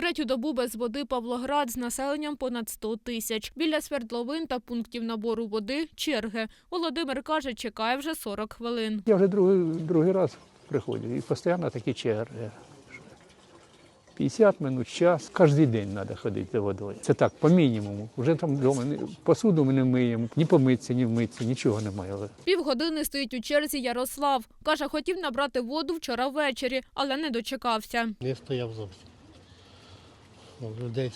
Третю добу без води Павлоград з населенням понад 100 тисяч. Біля свердловин та пунктів набору води – черги. Володимир каже, чекає вже 40 хвилин. Я вже другий, другий раз приходжу і постійно такі черги. 50 минут, час, кожен день треба ходити за водою. Це так, по мінімуму. Вже там вдома посуду ми не миємо, ні помитися, ні вмитися, нічого немає. Півгодини стоїть у черзі Ярослав. Каже, хотів набрати воду вчора ввечері, але не дочекався. Не стояв зовсім. Ну, Людей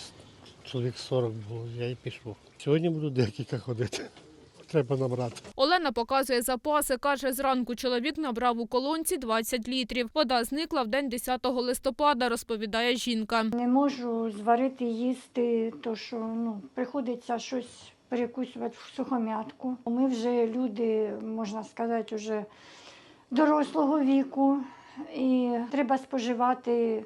чоловік 40 було, я і пішов. Сьогодні буду декілька ходити. Треба набрати. Олена показує запаси. Каже, зранку чоловік набрав у колонці 20 літрів. Вода зникла в день 10 листопада, розповідає жінка. Не можу зварити їсти, то що ну, приходиться щось перекусувати в сухомятку. Ми вже люди, можна сказати, вже дорослого віку, і треба споживати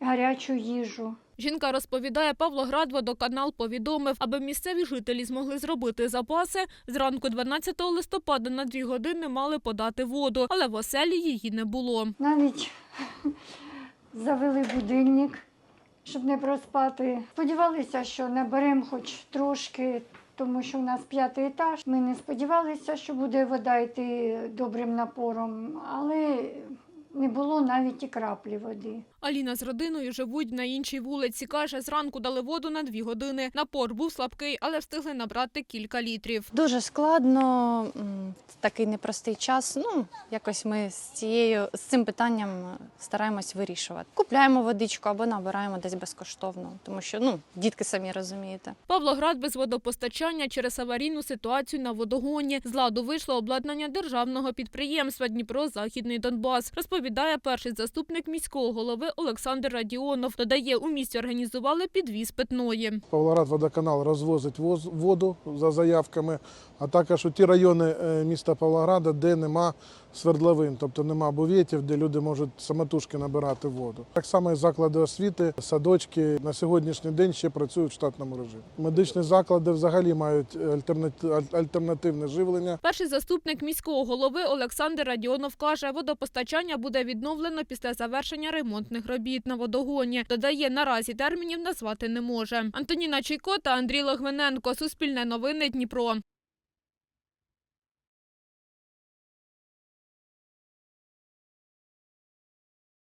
гарячу їжу. Жінка розповідає, Павло Павлоград водоканал повідомив, аби місцеві жителі змогли зробити запаси. Зранку 12 листопада на дві години мали подати воду, але в оселі її не було. Навіть завели будильник, щоб не проспати. Сподівалися, що наберемо хоч трошки, тому що у нас п'ятий етаж. Ми не сподівалися, що буде вода йти добрим напором, але не було навіть і краплі води. Аліна з родиною живуть на іншій вулиці. Каже, зранку дали воду на дві години. Напор був слабкий, але встигли набрати кілька літрів. Дуже складно, такий непростий час. Ну, якось ми з цією з цим питанням е, стараємось вирішувати. Купляємо водичку або набираємо десь безкоштовно, тому що ну дітки самі розумієте. Павлоград без водопостачання через аварійну ситуацію на водогоні. З ладу вийшло обладнання державного підприємства Дніпро Західний Донбас. Розповідає перший заступник міського голови Олександр Радіонов. Додає, у місті організували підвіз питної. Павлоград водоканал розвозить воду за заявками, а також у ті райони е, міста Павлограда, де нема свердловин, тобто нема буветів, де люди можуть самотужки набирати воду. Так само і заклади освіти, садочки на сьогоднішній день ще працюють в штатному режимі. Медичні заклади взагалі мають альтернативне живлення. Перший заступник міського голови Олександр Радіонов каже, водопостачання буде відновлено після завершення ремонтних робіт на водогоні. Додає, наразі термінів назвати не може. Антоніна Чайко та Андрій Логвиненко. Суспільне новини Дніпро.